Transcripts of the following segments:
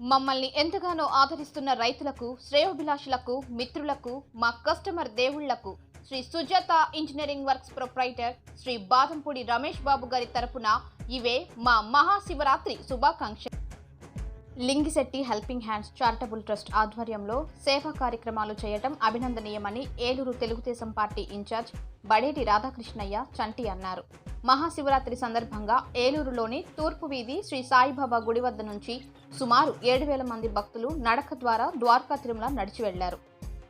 మమ్మల్ని ఎంతగానో ఆదరిస్తున్న రైతులకు శ్రేయోభిలాషులకు మిత్రులకు మా కస్టమర్ దేవుళ్ళకు Shri Sujatha engineering works proprietor Shri Badampudi Ramesh Babu గారి తరపున ఇవే మా మహాశివరాత్రి శుభాకాంక్షలు. Lingisetti helping hands charitable trust ఆధ్వర్యంలో సేవా కార్యక్రమాలు చేయటం అభినందనీయమని ఏలూరు తెలుగుదేశం పార్టీ ఇన్ఛార్జ్ బడేటి రాధాకృష్ణయ్య చంటి అన్నారు. మహాశివరాత్రి సందర్భంగా ఏలూరులోని తూర్పు వీధి శ్రీ సాయిబాబా గుడి వద్ద నుంచి సుమారు ఏడు వేల మంది భక్తులు నడక ద్వారా ద్వారకా తిరుమల నడిచి వెళ్ళారు.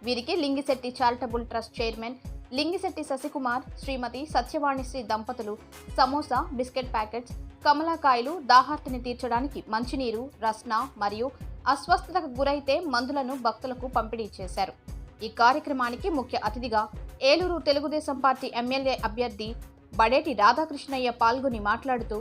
వీరికి Lingishetty charitable trust chairman Lingishetty Sasikumar Shrimati Satyavani Sri దంపతులు సమోసా బిస్కెట్ ప్యాకెట్స్ కమలాకాయలు దాహార్తిని తీర్చడానికి మంచినీరు రస్న మరియు అస్వస్థతకు గురైతే మందులను భక్తులకు పంపిణీ చేశారు. ఈ కార్యక్రమానికి ముఖ్య అతిథిగా ఏలూరు తెలుగుదేశం పార్టీ ఎమ్మెల్యే అభ్యర్థి బడేటి రాధాకృష్ణయ్య పాల్గొని మాట్లాడుతూ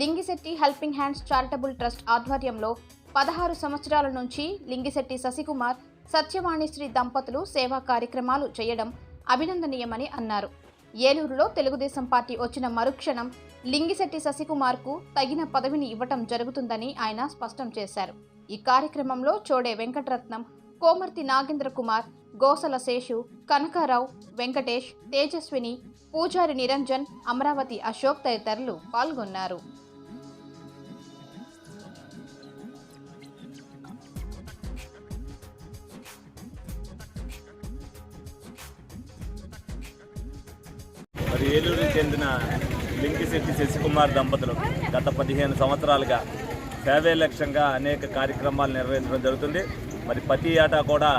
Lingisetti helping hands charitable trust ఆధ్వర్యంలో పదహారు సంవత్సరాల నుంచి లింగిశెట్టి శశికుమార్ సత్యవాణి శ్రీ దంపతులు సేవా కార్యక్రమాలు చేయడం అభినందనీయమని అన్నారు. ఏలూరులో తెలుగుదేశం పార్టీ వచ్చిన మరుక్షణం లింగిశెట్టి శశికుమార్కు తగిన పదవిని ఇవ్వటం జరుగుతుందని ఆయన స్పష్టం చేశారు. ఈ కార్యక్రమంలో చోడే వెంకటరత్నం కోమర్తి నాగేంద్ర కుమార్ గోసల శేషు కనకారావు వెంకటేష్ తేజస్విని పూజారి నిరంజన్ అమరావతి అశోక్ తదితరులు పాల్గొన్నారు. మరి చెందిన లింకిశెట్టి శశికుమార్ దంపతులు గత పదిహేను సంవత్సరాలుగా సేవే లక్ష్యంగా అనేక కార్యక్రమాలు నిర్వహించడం జరుగుతుంది. మరి ప్రతి ఏటా కూడా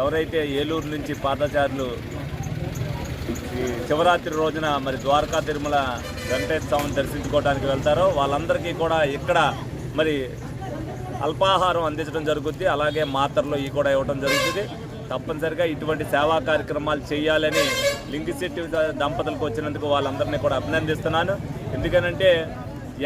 ఎవరైతే ఏలూరు నుంచి పాదచారులు ఈ శివరాత్రి రోజున మరి ద్వారకా తిరుమల వెంకటేశ్వర స్వామిని దర్శించుకోవడానికి వెళ్తారో వాళ్ళందరికీ కూడా ఇక్కడ మరి అల్పాహారం అందించడం జరుగుతుంది అలాగే మాత్రలు ఇవి కూడా ఇవ్వడం జరుగుతుంది. తప్పనిసరిగా ఇటువంటి సేవా కార్యక్రమాలు చేయాలని లింగిశెట్టి దంపతులకు వచ్చినందుకు వాళ్ళందరినీ కూడా అభినందిస్తున్నాను. ఎందుకనంటే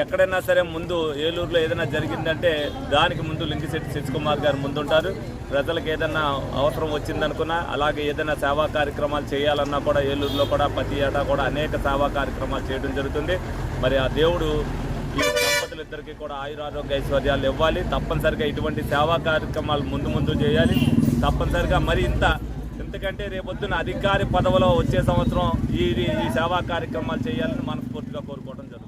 ఎక్కడైనా సరే ముందు ఏలూరులో ఏదైనా జరిగిందంటే దానికి ముందు లింగిశెట్టి శశికుమార్ గారు ముందుంటారు. ప్రజలకు ఏదైనా అవసరం వచ్చిందనుకున్నా అలాగే ఏదైనా సేవా కార్యక్రమాలు చేయాలన్నా కూడా ఏలూరులో కూడా ప్రతి ఏటా కూడా అనేక సేవా కార్యక్రమాలు చేయడం జరుగుతుంది. మరి ఆ దేవుడు ఈ దంపతులిద్దరికీ కూడా ఆయురారోగ్య ఐశ్వర్యాలు ఇవ్వాలి. తప్పనిసరిగా ఇటువంటి సేవా కార్యక్రమాలు ముందు ముందు చేయాలి. తప్పనిసరిగా మరి ఇంత ఎందుకంటే రేపొద్దున అధికారి పదవిలో వచ్చే సంవత్సరం ఈ ఈ సేవా కార్యక్రమాలు చేయాలని మనస్ఫూర్తిగా కోరుకుంటున్నాను